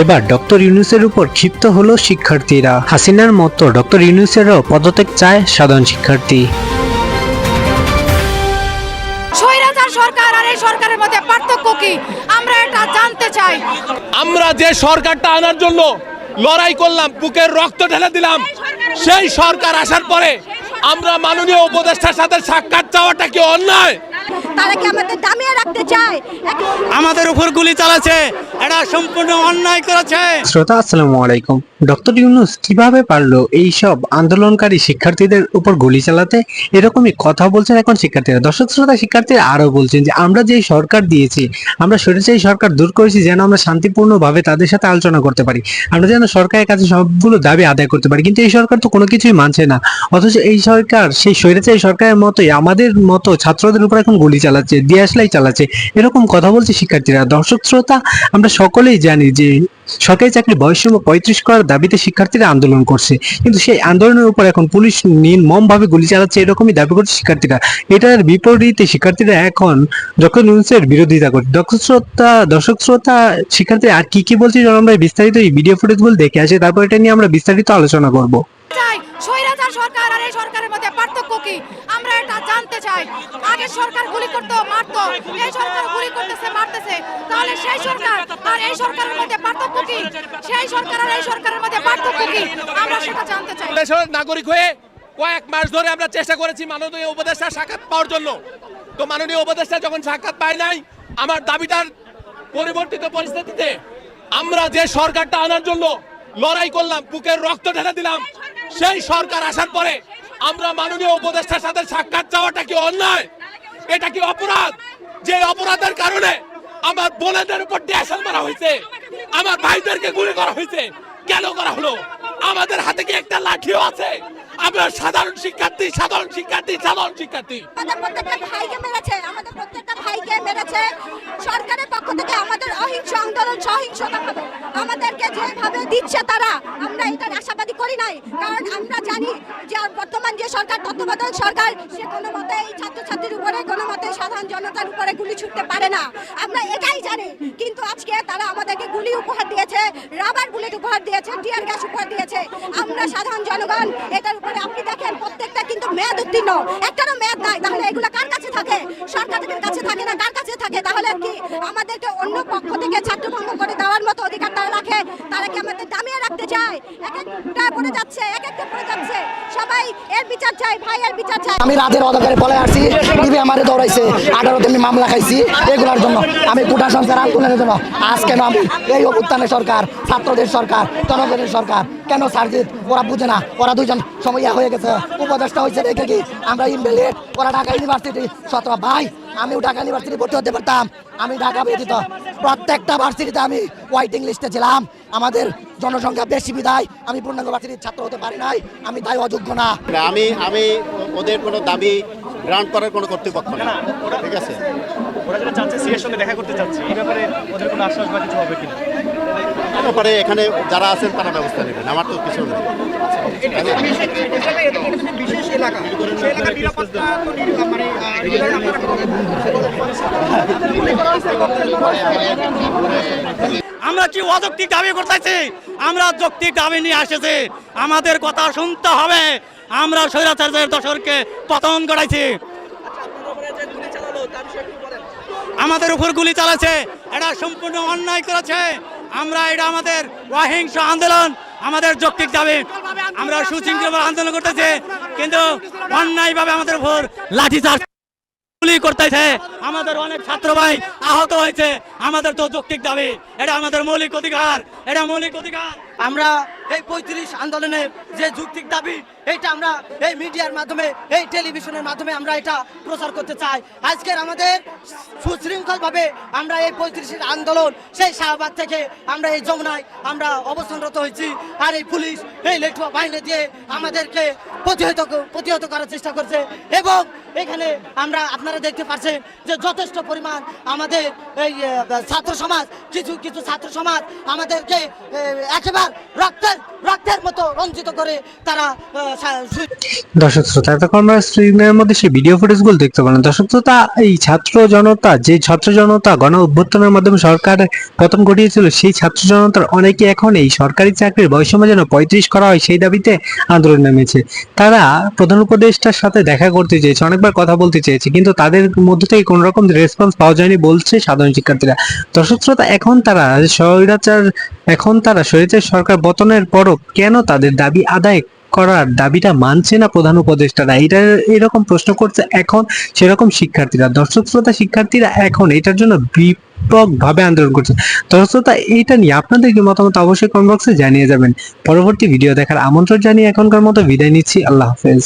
এবার ডক্টর ইউনুসের উপর ক্ষিপ্ত হলো শিক্ষার্থীরা। হাসিনার মতো ডক্টর ইউনুসেরও পদত্যাগ চায় সাধারণ শিক্ষার্থী। সরকার আর এই সরকারের মধ্যে পার্থক্য কি? আমরা এটা জানতে চাই। আমরা যে সরকারটা আনার জন্য লড়াই করলাম বুকের রক্ত ঢেলে দিলাম সেই সরকার আসার পরে আমরা মাননীয় উপদেষ্টার সাথে সাক্ষাৎ চাওয়াটা কি অন্যায়? তারা কি আমাদের দামিয়ে রাখতে চায়? আমাদের উপর গুলি চালাচ্ছে এটা সম্পূর্ণ অন্যায় করেছে। শ্রোতা আসসালামু আলাইকুম। ডক্টর ইউনুস কীভাবে পারল এই সব আন্দোলনকারী শিক্ষার্থীদের উপর গুলি চালাতে? এরকমই কথা বলছেন এখন শিক্ষার্থীরা। দর্শক শ্রোতা, শিক্ষার্থীরা আরও বলছেন যে, আমরা যে সরকার দিয়েছি, আমরা স্বৈরাচারী সরকার দূর করেছি যেন আমরা শান্তিপূর্ণভাবে তাদের সাথে আলোচনা করতে পারি, আমরা যেন সরকারের কাছে সবগুলো দাবি আদায় করতে পারি। কিন্তু এই সরকার তো কোনো কিছুই মানছে না। অথচ এই সরকার, সেই স্বৈরাচারী সরকারের মতোই, আমাদের মতো ছাত্রদের উপর এখন গুলি চালাচ্ছে, দিয়ে আসলাই চালাচ্ছে। এরকম কথা বলছে শিক্ষার্থীরা। দর্শক শ্রোতা, আমরা সকলেই জানি যে সরকারি চাকরি বয়সসীমা পঁয়ত্রিশ করার দাবিতে শিক্ষার্থীরা আন্দোলন করছে। কিন্তু সেই আন্দোলনের উপর এখন পুলিশ নির্মম ভাবে গুলি চালাচ্ছে এরকমই দাবি করছে শিক্ষার্থীরা। এটার বিপরীতে শিক্ষার্থীরা এখন ডক্টর নিউজের বিরোধিতা করছে। দর্শক শ্রোতা দর্শক শ্রোতা, শিক্ষার্থীরা আর কি কি বলছে আমরা বিস্তারিত এই ভিডিও ফুটেজগুলো দেখে আসি। তারপর এটা নিয়ে আমরা বিস্তারিত আলোচনা করব। চাই। স্বৈরাচার সরকার আর এই সরকারের মধ্যে পার্থক্য কি? আমরা এটা জানতে চাই। সরকার গুলি করতো, মারতো। এই সরকার গুলি করতেছে, মারতেছে। তাহলে সেই সরকার আর এই সরকারের মধ্যে পার্থক্য কি? সেই সরকার আর এই সরকারের মধ্যে পার্থক্য কি? আমরা সেটা জানতে চাই। দেশের নাগরিক হয়ে কয়েক মাস ধরে আমরা চেষ্টা করেছি মাননীয় উপদেষ্টার সাক্ষাৎ পাওয়ার জন্য। তো মাননীয় উপদেষ্টা যখন সাক্ষাৎ পায় নাই, আমার দাবিটার পরিবর্তিত পরিস্থিতিতে আমরা যে সরকারটা আনার জন্য লড়াই করলাম, বুকের রক্ত ঢেলে দিলাম সেই সরকার আসার পরে আমরা মাননীয় উপদেষ্টার সাথে সাক্ষাৎ চাওয়াটা কি অন্যায়? এটা কি অপরাধ? যে অপরাধের কারণে আমার বোনেদের উপর ড্যাশাল মারা হয়েছে, আমার ভাইদেরকে গুলি করা হয়েছে, কেন করা হলো? আমাদের হাতে কি একটা লাঠিও আছে? আমরা সাধারণ শিক্ষার্থী সাধারণ শিক্ষার্থী সাধারণ শিক্ষার্থী। আমাদের প্রত্যেকটা ভাইকে মেরেছে, আমাদের প্রত্যেকটা ভাইকে মেরেছে। সরকারের পক্ষ থেকে আমাদের অহিংস আন্দোলন সহিংসতা হবে। আমাদেরকে যেভাবে দিচ্ছে তারা, আমরা এটার আশাবাদী করি নাই। কারণ আমরা জানি যে বর্তমান যে সরকার, তত্ত্বাবধায়ক সরকার, সে কোনো মতে এই ছাত্রছাত্রীর উপরে, কোনো মতে সাধারণ জনতার উপরে গুলি ছুটতে পারে না। আমরা এটাই জানি। কিন্তু আজকে তারা আমাদেরকে গুলি উপহার দিয়েছে, রাবার বুলেট উপহার দিয়েছে, টিয়ার গ্যাস উপহার দিয়েছে। আমরা সাধারণ জনগণ, এটার উপরে আপনি দেখেন, প্রত্যেকটা কিন্তু মেয়াদ উত্তীর্ণ। একটারও মেয়াদ নাই, তাহলে এগুলো কার কাছে থাকে? সরকারের কাছে থাকে না? কার কাছে থাকে? তাহলে কি আমাদেরকে অন্য পক্ষ থেকে ছাত্রভঙ্গ করে দেওয়ার মতো অধিকার তারা রাখে তারা কি দামিয়ে রাখতে চায়। এক একটা পড়ে যাচ্ছে, এক একটা পড়ে যাচ্ছে। সবাই এর বিচার চাই ভাই এর বিচার চাই আমি রাতের অন্ধকারে পলে আসছি টিভি আমারে দৌড়াইছে আঠারোতে আমি মামলা খাইছি এগুলোর জন্য। আমি কোটা সংস্কার আন্দোলনের জন্য। আজ কেন এই অভ্যুত্থানের সরকার, ছাত্রদের সরকার, জনগণের সরকার, কেন সার্জিত ওরা বুঝে না, ওরা দুইজন সময় হয়ে গেছে। উপদেষ্টা হয়েছে দেখে কি? আমরা ইনভ্যালিড ওরা ঢাকা ইউনিভার্সিটি। শত ভাই, আমিও ঢাকা ইউনিভার্সিটি ভর্তি হতে পারতাম। আমি ঢাকা ব্যতীত প্রত্যেকটা ভার্সিটিতে আমি ওয়াইটিং লিস্টে ছিলাম। আমাদের জনসংখ্যা বেশি বিদায়। আমি পূর্ণাঙ্গ ভার্সিটির ছাত্র হতে পারি নাই। আমি তাই অযোগ্য না। আমি আমি ওদের কোনো দাবি গ্রান্ট করার কোনো কর্তৃপক্ষ না। ঠিক আছে? ওরা যেটা চাচ্ছে সিএর সঙ্গে দেখা করতে চাচ্ছে এই ব্যাপারে ওদের কোনো আশ্বাস বা কিছু হবে কিনা? ব্যাপারে এখানে যারা আছেন তারা ব্যবস্থা নেবেন আমার তো কিছু নেই। আমরা কি অযৌক্তিক দাবি করতেছি? আমরা যৌক্তিক দাবি নিয়ে আসেছি আমাদের কথা শুনতে হবে। আমরা স্বৈরাচার্যের দশরকে পতন করাইছি আমাদের উপর গুলি চালাচ্ছে। এটা সম্পূর্ণ অন্যায় করেছে। আমরা এটা আমাদের অহিংস আন্দোলন, আমাদের যৌক্তিক দাবি। আমরা সুশৃঙ্খল আন্দোলন করতেছি। কিন্তু অন্যায়ভাবে আমাদের উপর লাঠিচার্জ করতেছে আমাদের অনেক ছাত্র ভাই আহত হয়েছে। আমাদের তো যৌক্তিক দাবি। এটা আমাদের মৌলিক অধিকার। এটা মৌলিক অধিকার। আমরা এই পঁয়ত্রিশ আন্দোলনের যে যুক্তিক দাবি, এটা আমরা এই মিডিয়ার মাধ্যমে, এই টেলিভিশনের মাধ্যমে আমরা এটা প্রচার করতে চাই। আজকের আমাদের সুশৃঙ্খলভাবে আমরা এই পঁয়ত্রিশের আন্দোলন, সেই শাহবাগ থেকে আমরা এই যমুনায় আমরা অবস্থানরত হয়েছি আর এই পুলিশ এই লেঠুয়া বাহিনী দিয়ে আমাদেরকে প্রতিহত প্রতিহত করার চেষ্টা করছে। এবং এখানে আমরা আপনারা দেখতে পাচ্ছেন যে যথেষ্ট পরিমাণ আমাদের এই ছাত্র সমাজ, কিছু কিছু ছাত্র সমাজ আমাদেরকে একেবারে রক্তের Yeah. দর্শক শ্রোতা, এতক্ষণ আমরা স্ক্রিনের মধ্যে সেই ভিডিও ফুটেজগুলো দেখতে পেলাম। দর্শক শ্রোতা, এই ছাত্র জনতা, যে ছাত্র জনতা গণ অভ্যুত্থানের মাধ্যমে সরকার প্রথম ঘটিয়েছিল, সেই ছাত্র জনতার অনেকে এখন এই সরকারি চাকরির বয়সীমা যেন পঁয়ত্রিশ করা হয়, সেই দাবিতে আন্দোলন নেমেছে। তারা প্রধান উপদেষ্টার সাথে দেখা করতে চেয়েছে, অনেকবার কথা বলতে চেয়েছে, কিন্তু তাদের মধ্য থেকে কোনো রকম রেসপন্স পাওয়া যায়নি বলছে সাধারণ শিক্ষার্থীরা। দর্শক শ্রোতা, এখন তারা স্বৈরাচার, এখন তারা স্বৈরাচার সরকার পতনের পরও কেন তাদের দাবি আদায় করার দাবিটা মানছে না প্রধান উপদেষ্টারা? এটা এরকম প্রশ্ন করছে এখন সেরকম শিক্ষার্থীরা। দর্শক শ্রোতা, শিক্ষার্থীরা এখন এটার জন্য ব্যাপকভাবে আন্দোলন করছে। দর্শক শ্রোতা এটা নিয়ে আপনাদের কি মতামত অবশ্যই কমেন্ট বক্সে জানিয়ে যাবেন। পরবর্তী ভিডিও দেখার আমন্ত্রণ জানিয়ে এখনকার মতো বিদায় নিচ্ছি। আল্লাহ হাফেজ।